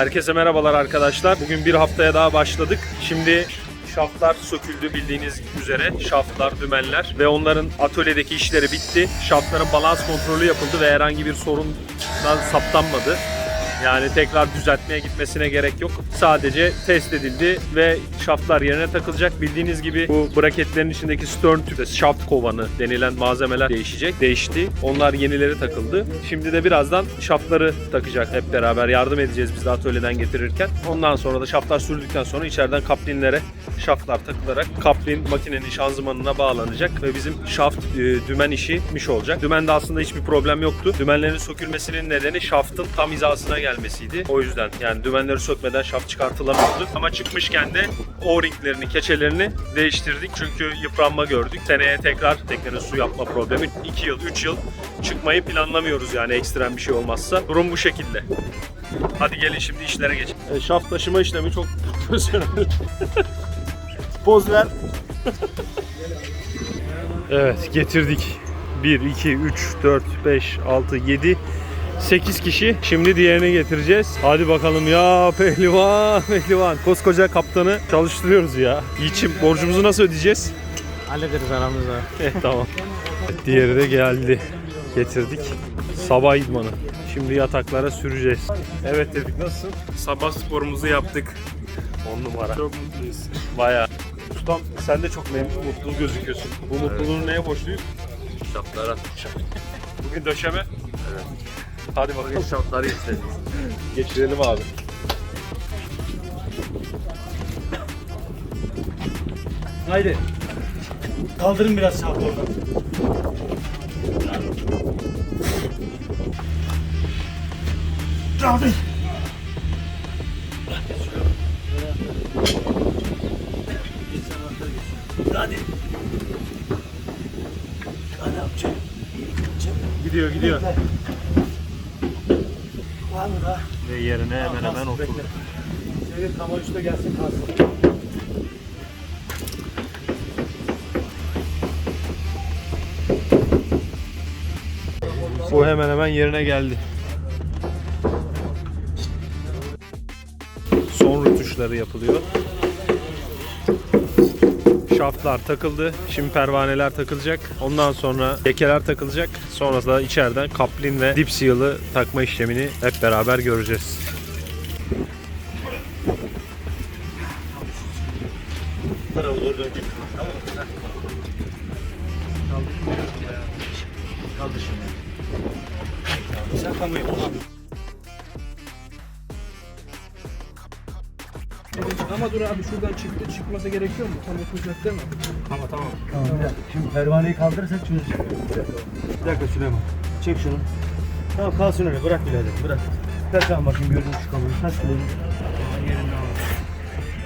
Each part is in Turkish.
Herkese merhabalar arkadaşlar. Bugün bir haftaya daha başladık. Şimdi şaftlar söküldü bildiğiniz üzere. Şaftlar, dümenler ve onların atölyedeki işleri bitti. Şaftların balans kontrolü yapıldı ve herhangi bir sorundan saptanmadı. Yani tekrar düzeltmeye gitmesine gerek yok. Sadece test edildi ve şaftlar yerine takılacak. Bildiğiniz gibi bu braketlerin içindeki stern tüp, şaft kovanı denilen malzemeler değişecek. Değişti. Onlar yenileri takıldı. Şimdi de birazdan şaftları takacak hep beraber. Yardım edeceğiz biz de atölyeden getirirken. Ondan sonra da şaftlar sürdükten sonra içeriden kaplinlere şaftlar takılarak kaplin makinenin şanzımanına bağlanacak ve bizim şaft e, dümen işiymiş olacak. Dümende aslında hiçbir problem yoktu. Dümenlerin sökülmesinin nedeni şaftın tam hizasına gelmesiydi. O yüzden yani dümenleri sökmeden şaft çıkartılamıyordu. Ama çıkmışken de O-ringlerini, keçelerini değiştirdik. Çünkü yıpranma gördük. Seneye tekrar teknenin su yapma problemi 2 yıl, 3 yıl çıkmayı planlamıyoruz yani ekstrem bir şey olmazsa. Durum bu şekilde. Hadi gelin şimdi işlere geçelim. E, şaft taşıma işlemi çok profesyonel. Poz ver. evet getirdik. 1, 2, 3, 4, 5, 6, 7, 8 kişi. Şimdi diğerini getireceğiz. Hadi bakalım ya pehlivan pehlivan. Koskoca kaptanı çalıştırıyoruz ya. Yiğit'im borcumuzu nasıl ödeyeceğiz? Hallederiz aramızda. Eh tamam. Diğeri de geldi. Getirdik. Sabah idmanı. Şimdi yataklara süreceğiz. Evet dedik nasılsın? Sabah sporumuzu yaptık. 10 numara. Çok mutluyuz. Bayağı. Ustam sen de çok memnun, mutlu gözüküyorsun. Bu mutluluğunu neye borçluyuz? Şaplara. Bugün döşeme. Evet. Hadi bakalım. Şapları istedik. Geçirelim abi. Haydi. Kaldırın biraz şaft oradan. Kaldır. Hadi. Hadi amca. Gidiyor gidiyor. Daha? Ve yerine hemen hemen oturdu. Çevir kama üstte gelsin kalsın. Bu hemen hemen yerine geldi. Son rütuşları yapılıyor. Şaftlar takıldı. Şimdi pervaneler takılacak. Ondan sonra lekeler takılacak. Sonrasında da içeriden kaplin ve dip seal'ı takma işlemini hep beraber göreceğiz. Kaldır şimdi. Sen kamayı Ama dur abi şuradan çıktı çıkmasa gerekiyor mu? Tam oturacak değil mi? Tamam tamam. Tamam bir dakika. Şimdi pervaneyi kaldırırsak çözecek. Bir dakika Süleyman. Çek şunu. Tamam kalsın öyle. Bırak birader. Bırak. Kaç tamam bakayım gördüm şu kamerayı. Kaç Süleyman. Yerinde al.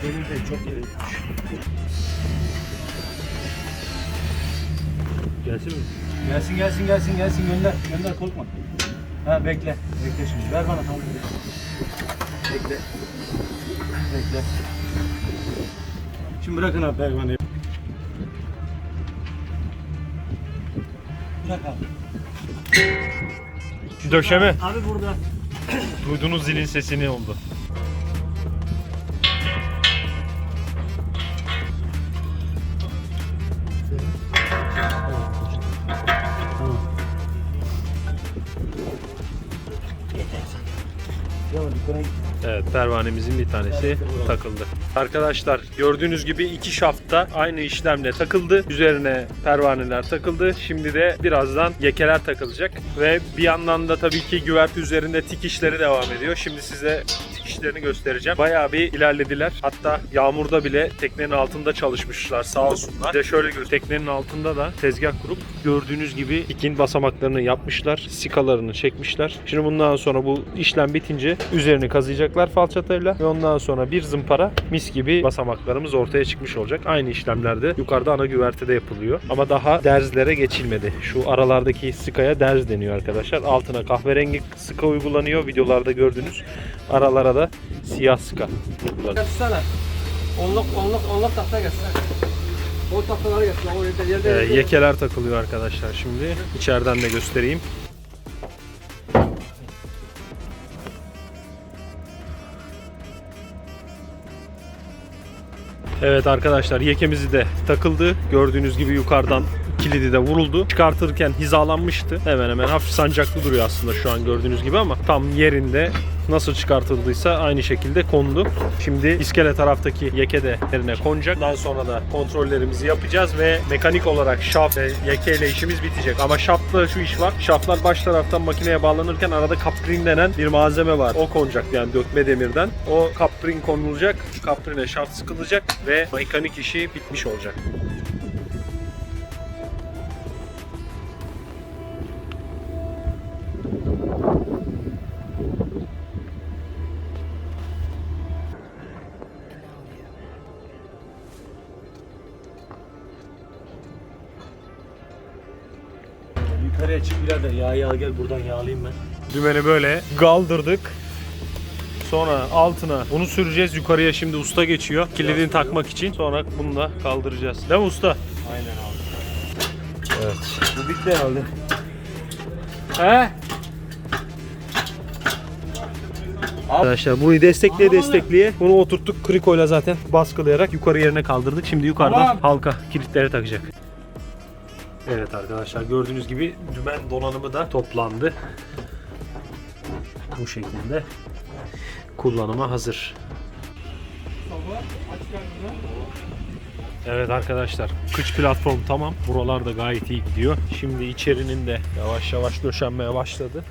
Benim de çok gitmiş. Gelsin mi? Gelsin gelsin gelsin gelsin gönder. Gönder korkma. Ha bekle. Bekle şimdi. Ver bana tamam. Bekle. Bekle. Şimdi bırakın abi pervaneyi. Bırak abi. Döşeme. Abi burada. Duyduğunuz zilin sesini oldu. Pervanemizin bir tanesi takıldı. Arkadaşlar gördüğünüz gibi iki şafta aynı işlemle takıldı. Üzerine pervaneler takıldı. Şimdi de birazdan yekeler takılacak. Ve bir yandan da tabii ki güverte üzerinde tik işleri devam ediyor. Şimdi size işlerini göstereceğim. Bayağı bir ilerlediler. Hatta yağmurda bile teknenin altında çalışmışlar sağ olsunlar. Bir de şöyle gör. Teknenin altında da tezgah kurup gördüğünüz gibi ikin basamaklarını yapmışlar. Sikalarını çekmişler. Şimdi bundan sonra bu işlem bitince üzerini kazıyacaklar falçatayla ve ondan sonra bir zımpara mis gibi basamaklarımız ortaya çıkmış olacak. Aynı işlemlerde yukarıda ana güvertede yapılıyor. Ama daha derzlere geçilmedi. Şu aralardaki sıkaya derz deniyor arkadaşlar. Altına kahverengi sıka uygulanıyor. Videolarda gördünüz. Aralara Ska da siyah ska. Onluk, onluk, onluk tahta gelsin. O tahtaları gelsin. O yerde, yerde, yerde. Ee, yekeler takılıyor arkadaşlar şimdi. İçeriden de göstereyim. Evet arkadaşlar yekemizi de takıldı. Gördüğünüz gibi yukarıdan kilidi de vuruldu. Çıkartırken hizalanmıştı. Hemen hemen hafif sancaklı duruyor aslında şu an gördüğünüz gibi ama tam yerinde nasıl çıkartıldıysa aynı şekilde kondu. Şimdi iskele taraftaki yeke yerine konacak. Daha sonra da kontrollerimizi yapacağız ve mekanik olarak şaft ve yeke ile işimiz bitecek. Ama şaftla şu iş var. Şaftlar baş taraftan makineye bağlanırken arada kaprin denen bir malzeme var. O konacak yani dökme demirden. O kaprin konulacak. Kaprine şaft sıkılacak ve mekanik işi bitmiş olacak. Yukarıya çık birader. Yağ yağ gel buradan yağlayayım ben. Dümeni böyle kaldırdık. Sonra altına bunu süreceğiz. Yukarıya şimdi usta geçiyor. Kilidini takmak için. Sonra bunu da kaldıracağız. Değil mi usta? Aynen abi. Evet. Bu bitti herhalde. He? Arkadaşlar bunu destekleye destekleye bunu oturttuk krikoyla zaten baskılayarak yukarı yerine kaldırdık. Şimdi yukarıda Tamam. halka kilitleri takacak. Evet arkadaşlar gördüğünüz gibi dümen donanımı da toplandı. Bu şekilde kullanıma hazır. Evet arkadaşlar kıç platform tamam. Buralar da gayet iyi gidiyor. Şimdi içerinin de yavaş yavaş döşenmeye başladı.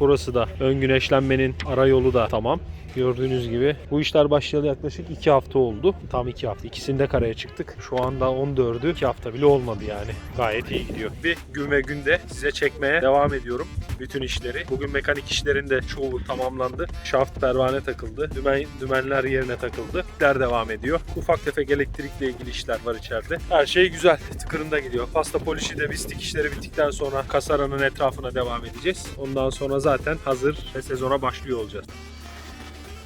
Burası da ön güneşlenmenin ara yolu da tamam. Gördüğünüz gibi bu işler başlayalı yaklaşık 2 hafta oldu. Tam 2 hafta. İkisinde karaya çıktık. Şu anda 14'ü 2 hafta bile olmadı yani. Gayet iyi gidiyor. Bir gün ve günde size çekmeye devam ediyorum. Bütün işleri. Bugün mekanik işlerin de çoğu tamamlandı. Şaft pervane takıldı. Dümen, dümenler yerine takıldı. İşler devam ediyor. Ufak tefek elektrikle ilgili işler var içeride. Her şey güzel. Tıkırında gidiyor. Pasta polişi de bistik işleri bittikten sonra kasaranın etrafına devam edeceğiz. Ondan sonra zaten hazır ve sezona başlıyor olacağız.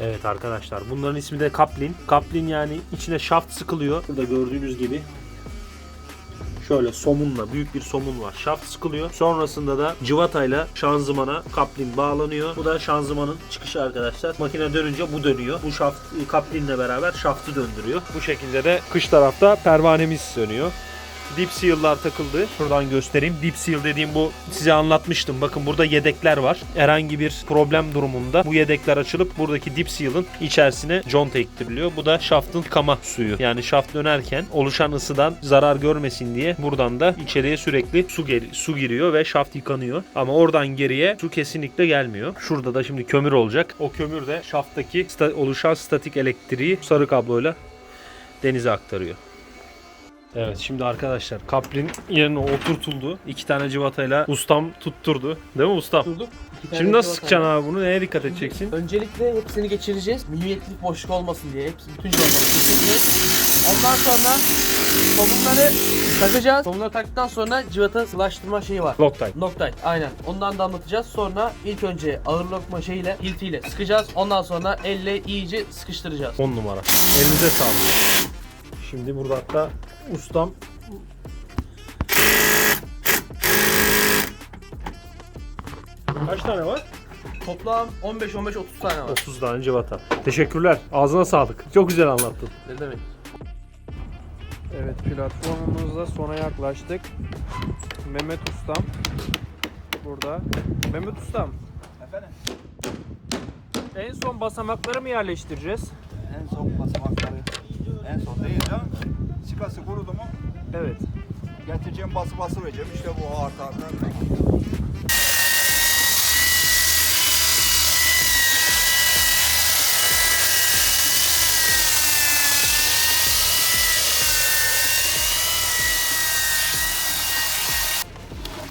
Evet arkadaşlar bunların ismi de kaplin. Kaplin yani içine şaft sıkılıyor. Burada gördüğünüz gibi şöyle somunla büyük bir somun var. Şaft sıkılıyor. Sonrasında da cıvatayla şanzımana kaplin bağlanıyor. Bu da şanzımanın çıkışı arkadaşlar. Makine dönünce bu dönüyor. Bu şaft kaplinle beraber şaftı döndürüyor. Bu şekilde de kış tarafta pervanemiz dönüyor. Dip seal'lar takıldı. Şuradan göstereyim. Dip seal dediğim bu size anlatmıştım. Bakın burada yedekler var. Herhangi bir problem durumunda bu yedekler açılıp buradaki dip seal'ın içerisine conta ektiriliyor. Bu da şaftın kama suyu. Yani şaft dönerken oluşan ısıdan zarar görmesin diye buradan da içeriye sürekli su gel- su giriyor ve şaft yıkanıyor. Ama oradan geriye su kesinlikle gelmiyor. Şurada da şimdi kömür olacak. O kömür de şafttaki sta- oluşan statik elektriği sarı kabloyla denize aktarıyor. Evet şimdi arkadaşlar kaprin yerine oturtuldu. İki tane civatayla ustam tutturdu. Değil mi ustam? İki tane Şimdi nasıl sıkacaksın abi bunu? Neye dikkat edeceksin? Öncelikle hepsini geçireceğiz. Milimetrelik boşluk olmasın diye. Hepsi bütün cıvataları geçireceğiz. Ondan sonra somunları takacağız. Somunları taktıktan sonra cıvata sılaştırma şeyi var. Loctite. Loctite aynen. Ondan da anlatacağız. Sonra ilk önce ağır lokma şeyiyle, hiltiyle sıkacağız. Ondan sonra elle iyice sıkıştıracağız. 10 numara. Elinize sağlık. Şimdi burada hatta ustam Kaç tane var? Toplam 15-15-30 tane var. 30 tane civata. Teşekkürler. Ağzına sağlık. Çok güzel anlattın. Ne demek? Evet platformumuzda sona yaklaştık. Mehmet Ustam burada. Mehmet Ustam. Efendim? En son basamakları mı yerleştireceğiz? En son basamakları en son değil ya. Çıkası kurudu mu Evet. getireceğim bası bası vereceğim işte bu arta.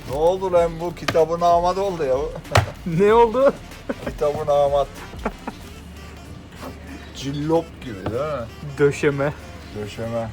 Ne oldu lan bu kitabın amat oldu ya. Ne oldu? kitabın amat. Cillop gibi değil mi? Döşeme. Döşeme.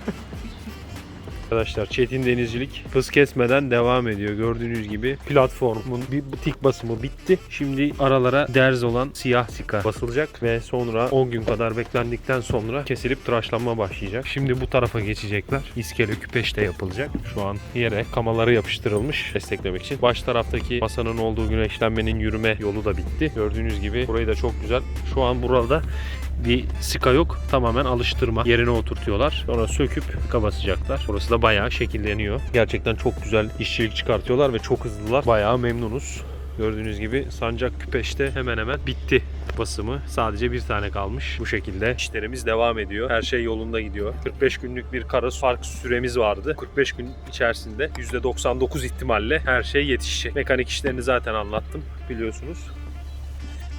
Arkadaşlar Çetin Denizcilik hız kesmeden devam ediyor. Gördüğünüz gibi platformun bir tik basımı bitti. Şimdi aralara derz olan siyah sika basılacak ve sonra 10 gün kadar beklendikten sonra kesilip tıraşlanma başlayacak. Şimdi bu tarafa geçecekler. İskele küpeş de yapılacak. Şu an yere kamaları yapıştırılmış desteklemek için. Baş taraftaki masanın olduğu güneşlenmenin yürüme yolu da bitti. Gördüğünüz gibi burayı da çok güzel. Şu an burada bir sika yok. Tamamen alıştırma. Yerine oturtuyorlar. Sonra söküp tıka basacaklar. Burası da bayağı şekilleniyor. Gerçekten çok güzel işçilik çıkartıyorlar ve çok hızlılar. Bayağı memnunuz. Gördüğünüz gibi sancak küpeşte hemen hemen bitti basımı. Sadece bir tane kalmış. Bu şekilde işlerimiz devam ediyor. Her şey yolunda gidiyor. 45 günlük bir kara fark süremiz vardı. 45 gün içerisinde %99 ihtimalle her şey yetişecek. Mekanik işlerini zaten anlattım biliyorsunuz.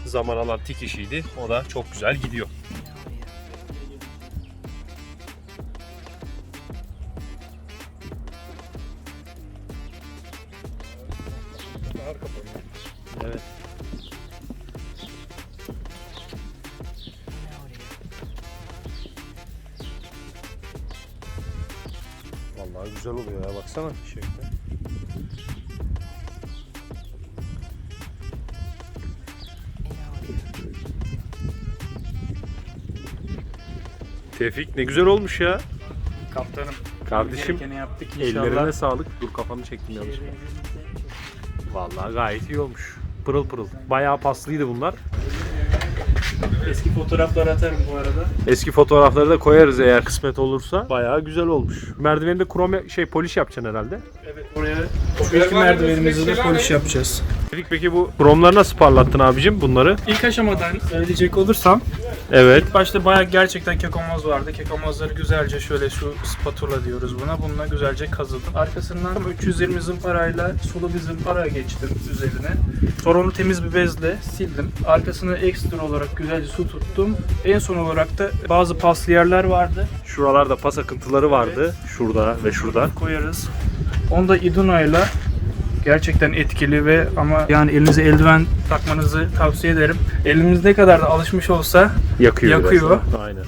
Zaman alan tik işiydi. O da çok güzel gidiyor. Tevfik ne güzel olmuş ya. Kaptanım. Kardeşim Gerekeni yaptık ellerine sağlık. Dur kafamı çektim yanlış. Vallahi gayet iyi olmuş. Pırıl pırıl. Bayağı paslıydı bunlar. Eski fotoğrafları atarım bu arada. Eski fotoğrafları da koyarız eğer kısmet olursa. Bayağı güzel olmuş. Merdiveni de krom şey poliş yapacaksın herhalde. Evet oraya ilk merdivenimizi de poliş yapacağız. Dedik peki bu kromları nasıl parlattın abicim bunları? İlk aşamadan söyleyecek olursam Evet. ilk başta bayağı gerçekten kekomoz vardı. Kekomozları güzelce şöyle şu spatula diyoruz buna. Bununla güzelce kazıdım. Arkasından 320 zımparayla sulu bir zımpara geçtim üzerine. Sonra onu temiz bir bezle sildim. Arkasına ekstra olarak güzelce su tuttum. En son olarak da bazı paslı yerler vardı. Şuralarda pas akıntıları vardı. Şurada ve şurada. koyarız. Onu da Iduna ile gerçekten etkili ve ama yani elinize eldiven takmanızı tavsiye ederim. Elimiz ne kadar da alışmış olsa Yakıyor. Yakıyor. biraz. Aynen.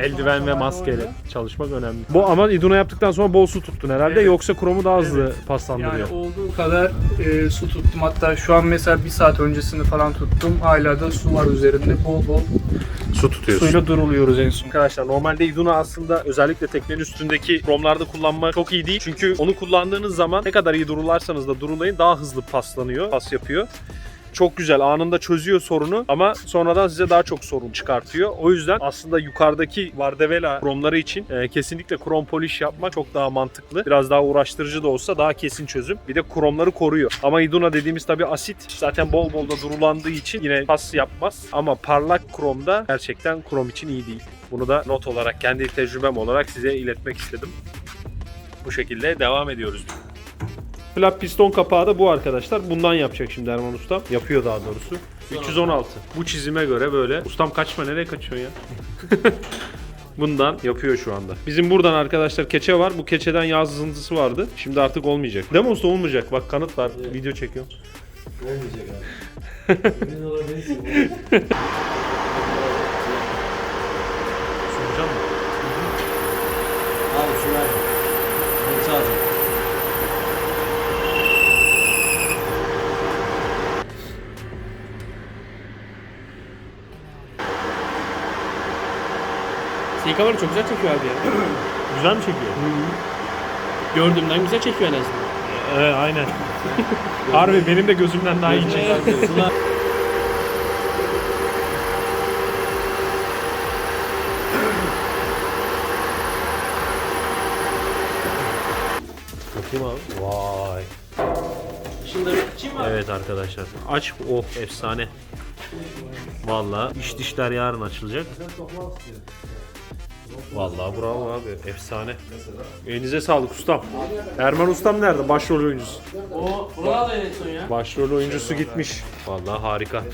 Eldiven ve maskeyle çalışmak önemli. Bu ama iduna yaptıktan sonra bol su tuttun herhalde Evet. yoksa kromu daha hızlı yani paslandırıyor. olduğu kadar e, su tuttum. Hatta şu an mesela bir saat öncesini falan tuttum. Hala da su var üzerinde. Bol bol su tutuyorsun. suyla duruluyoruz en son. Arkadaşlar normalde iduna aslında özellikle teknenin üstündeki kromlarda kullanma çok iyi değil. Çünkü onu kullandığınız zaman ne kadar iyi durularsanız da durulayın daha hızlı paslanıyor, pas yapıyor. Çok güzel anında çözüyor sorunu ama sonradan size daha çok sorun çıkartıyor. O yüzden aslında yukarıdaki Vardevela kromları için e, kesinlikle krom polish yapmak çok daha mantıklı. Biraz daha uğraştırıcı da olsa daha kesin çözüm. Bir de kromları koruyor. Ama iduna dediğimiz tabi asit zaten bol bol da durulandığı için yine pas yapmaz. Ama parlak kromda gerçekten krom için iyi değil. Bunu da not olarak kendi tecrübem olarak size iletmek istedim. Bu şekilde devam ediyoruz. Flap piston kapağı da bu arkadaşlar. Bundan yapacak şimdi Erman Ustam. Yapıyor daha doğrusu. 316. Bu çizime göre böyle. Ustam kaçma nereye kaçıyorsun ya? Bundan yapıyor şu anda. Bizim buradan arkadaşlar keçe var. Bu keçeden yağ sızıntısı vardı. Şimdi artık olmayacak. Değil mi usta olmayacak. Bak kanıt var. Video çekiyorum. Olmayacak abi. Emin olabilirsin. Soracağım mı? Abi şunu ver. Bunu sadece. Seykaları çok güzel çekiyor abi ya. Güzel mi çekiyor? Gördüğümden güzel çekiyor en azından. Evet aynen. Harbi benim de gözümden daha iyi çekiyor. Bakayım abi. Vay. Şimdi açayım mı? Evet arkadaşlar. Aç. Oh efsane. Vallahi iş dişler yarın açılacak. Vallahi bravo abi. Efsane. Elinize sağlık ustam. Erman ustam nerede? Başrol oyuncusu. O Ronaldo en son ya. Başrol oyuncusu gitmiş. Vallahi harika.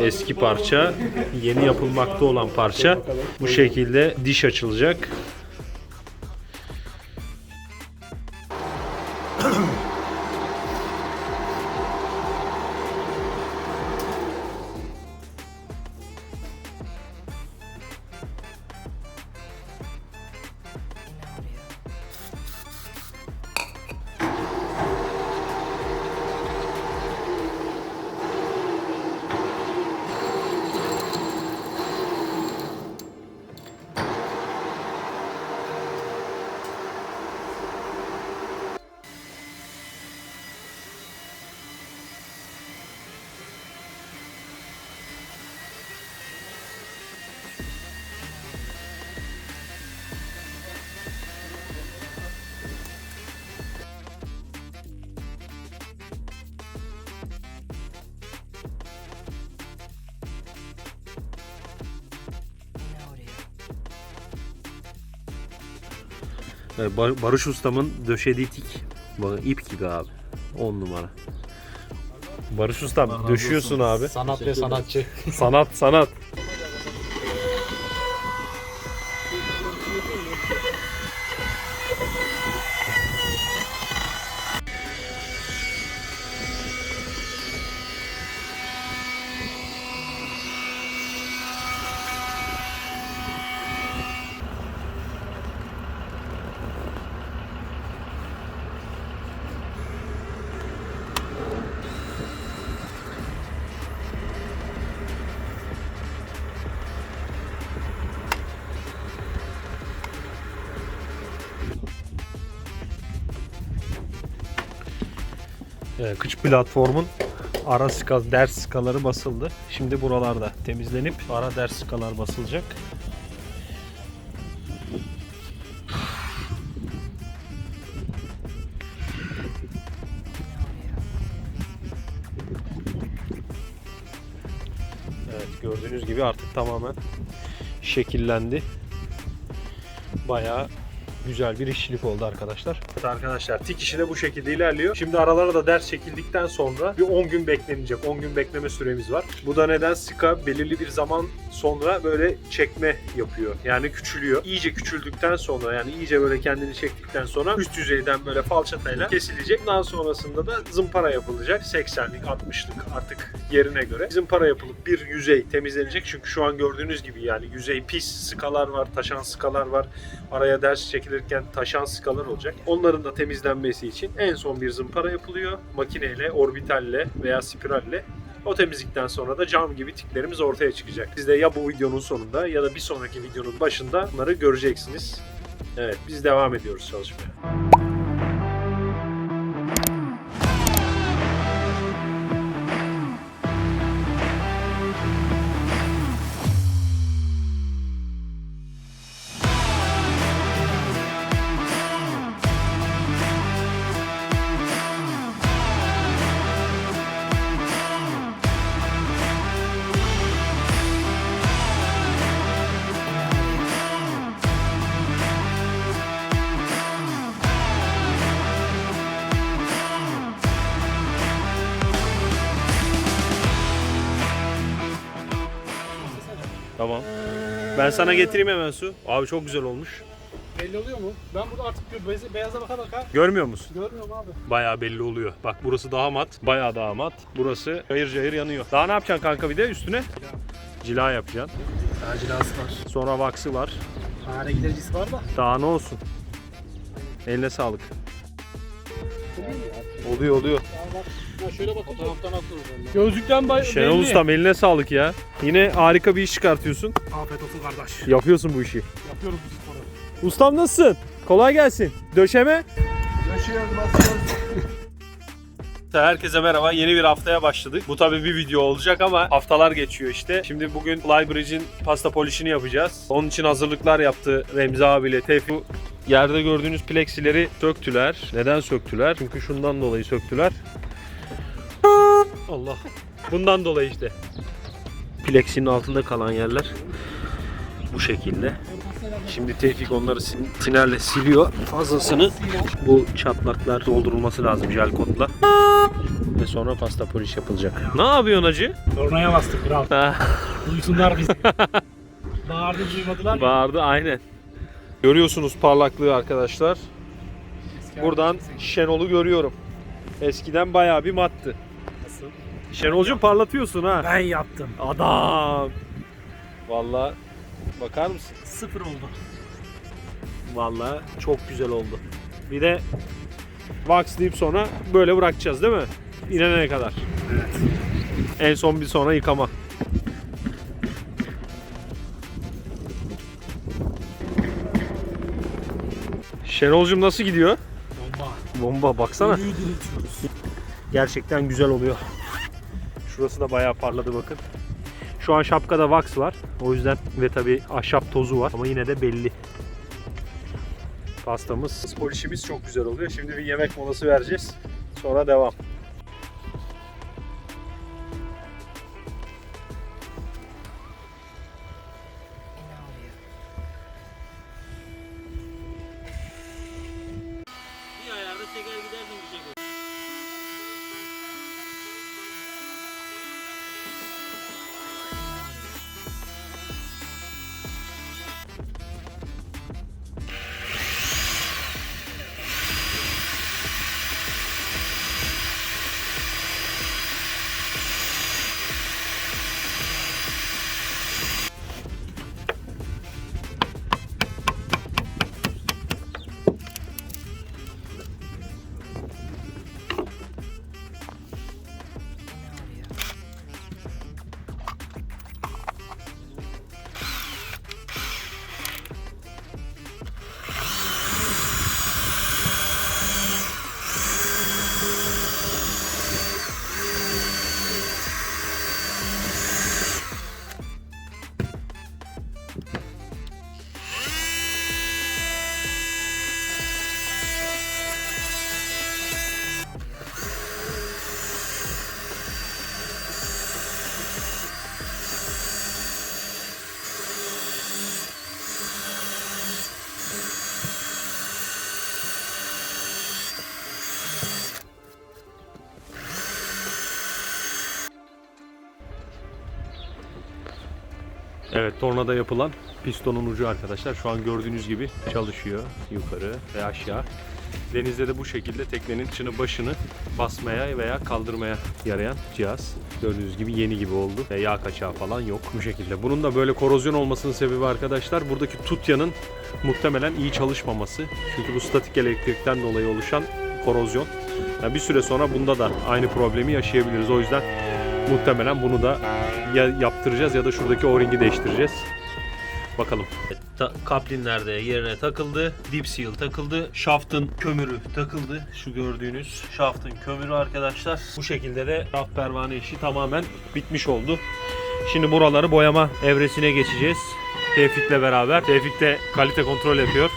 Eski parça, yeni yapılmakta olan parça. Bu şekilde diş açılacak. Bar- Barış Ustam'ın döşediği tik. Bakın ip gibi abi. 10 numara. Barış Ustam döşüyorsun abi. Sanat ve sanatçı. Sanat sanat. Kıç platformun ara ska, ders skaları basıldı. Şimdi buralarda temizlenip ara ders skalar basılacak. Evet gördüğünüz gibi artık tamamen şekillendi. Bayağı güzel bir işçilik oldu arkadaşlar. Evet arkadaşlar tik işi de bu şekilde ilerliyor. Şimdi aralara da ders çekildikten sonra bir 10 gün beklenecek. 10 gün bekleme süremiz var. Bu da neden Sika belirli bir zaman sonra böyle çekme yapıyor. Yani küçülüyor. İyice küçüldükten sonra yani iyice böyle kendini çektikten sonra üst yüzeyden böyle falçatayla kesilecek. Daha sonrasında da zımpara yapılacak. 80'lik 60'lık artık yerine göre zımpara yapılıp bir yüzey temizlenecek. Çünkü şu an gördüğünüz gibi yani yüzey pis sıkalar var, taşan sıkalar var. Araya ders çekilirken taşan sıkalar olacak. Onların da temizlenmesi için en son bir zımpara yapılıyor. Makineyle, orbitalle veya spiralle. O temizlikten sonra da cam gibi tiklerimiz ortaya çıkacak. Siz de ya bu videonun sonunda ya da bir sonraki videonun başında bunları göreceksiniz. Evet biz devam ediyoruz çalışmaya. Ben sana getireyim hemen su. Abi çok güzel olmuş. Belli oluyor mu? Ben burada artık beyaz, beyaza baka baka Görmüyor musun? görmüyorum abi. Bayağı belli oluyor. Bak burası daha mat. Bayağı daha mat. Burası cayır cayır yanıyor. Daha ne yapacaksın kanka bir de üstüne? Cila yapacaksın. Acilası var. Sonra vaksı var. Hare gidericisi var da. Daha ne olsun? Eline sağlık. Oluyor oluyor. Ya şöyle bak o taraftan atılır. Gözlükten bay Şenol Ustam eline sağlık ya. Yine harika bir iş çıkartıyorsun. Afiyet olsun kardeş. Yapıyorsun bu işi. Yapıyoruz bu sporu. Ustam nasılsın? Kolay gelsin. Döşeme. Yaşıyoruz, basıyoruz. Herkese merhaba. Yeni bir haftaya başladık. Bu tabii bir video olacak ama haftalar geçiyor işte. Şimdi bugün Flybridge'in pasta polişini yapacağız. Onun için hazırlıklar yaptı Remzi abiyle Tevfik. Bu Yerde gördüğünüz plexileri söktüler. Neden söktüler? Çünkü şundan dolayı söktüler. Allah. Bundan dolayı işte. Plexinin altında kalan yerler bu şekilde. Şimdi Tevfik onları sin- tinerle siliyor. Fazlasını bu çatlaklar doldurulması lazım jel kotla. Ve sonra pasta poliş yapılacak. Ne yapıyorsun acı? Tornaya bastık kral. Duysunlar bizi. Bağırdı duymadılar. Bağırdı aynen. Görüyorsunuz parlaklığı arkadaşlar. Buradan Şenol'u görüyorum. Eskiden bayağı bir mattı. Şenol'cum parlatıyorsun ha. Ben yaptım. Adam. Vallahi bakar mısın? Sıfır oldu. Vallahi çok güzel oldu. Bir de waxlayıp sonra böyle bırakacağız değil mi? İnenene kadar. Evet. En son bir sonra yıkama. Şenolcum nasıl gidiyor? Bomba. Bomba baksana. Gerçekten güzel oluyor. Şurası da bayağı parladı bakın. Şu an şapkada wax var. O yüzden ve tabi ahşap tozu var ama yine de belli. Pastamız, polişimiz çok güzel oluyor. Şimdi bir yemek molası vereceğiz. Sonra devam. Tornada yapılan pistonun ucu arkadaşlar şu an gördüğünüz gibi çalışıyor yukarı ve aşağı. Denizde de bu şekilde teknenin içini başını basmaya veya kaldırmaya yarayan cihaz. Gördüğünüz gibi yeni gibi oldu ve yağ kaçağı falan yok bu şekilde. Bunun da böyle korozyon olmasının sebebi arkadaşlar buradaki tutyanın muhtemelen iyi çalışmaması. Çünkü bu statik elektrikten dolayı oluşan korozyon. Yani bir süre sonra bunda da aynı problemi yaşayabiliriz. O yüzden muhtemelen bunu da ya yaptıracağız ya da şuradaki o-ringi değiştireceğiz. Bakalım. Kaplinler de yerine takıldı. Dip seal takıldı. Şaftın kömürü takıldı. Şu gördüğünüz şaftın kömürü arkadaşlar. Bu şekilde de şaft pervane işi tamamen bitmiş oldu. Şimdi buraları boyama evresine geçeceğiz. Tevfik'le beraber. Tevfik de kalite kontrol yapıyor.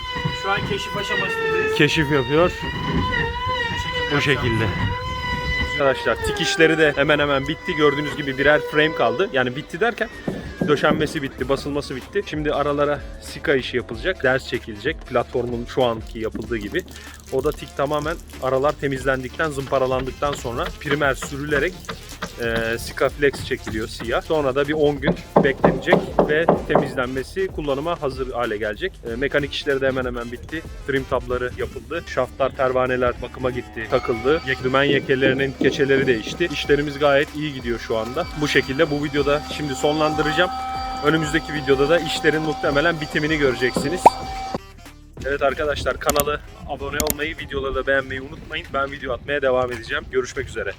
Şu an keşif aşamasındayız. Keşif yapıyor. Bu şekilde. Arkadaşlar tik işleri de hemen hemen bitti. Gördüğünüz gibi birer frame kaldı. Yani bitti derken döşenmesi bitti, basılması bitti. Şimdi aralara sika işi yapılacak. Ders çekilecek. Platformun şu anki yapıldığı gibi. O da tik tamamen aralar temizlendikten, zımparalandıktan sonra primer sürülerek e, sika flex çekiliyor siyah. Sonra da bir 10 gün beklenecek ve temizlenmesi kullanıma hazır hale gelecek. E, mekanik işleri de hemen hemen bitti. Trim tabları yapıldı. Şaftlar, pervaneler bakıma gitti, takıldı. Dümen yekelerinin keçeleri değişti. İşlerimiz gayet iyi gidiyor şu anda. Bu şekilde bu videoda şimdi sonlandıracağım. Önümüzdeki videoda da işlerin muhtemelen bitimini göreceksiniz. Evet arkadaşlar kanalı abone olmayı, videoları da beğenmeyi unutmayın. Ben video atmaya devam edeceğim. Görüşmek üzere.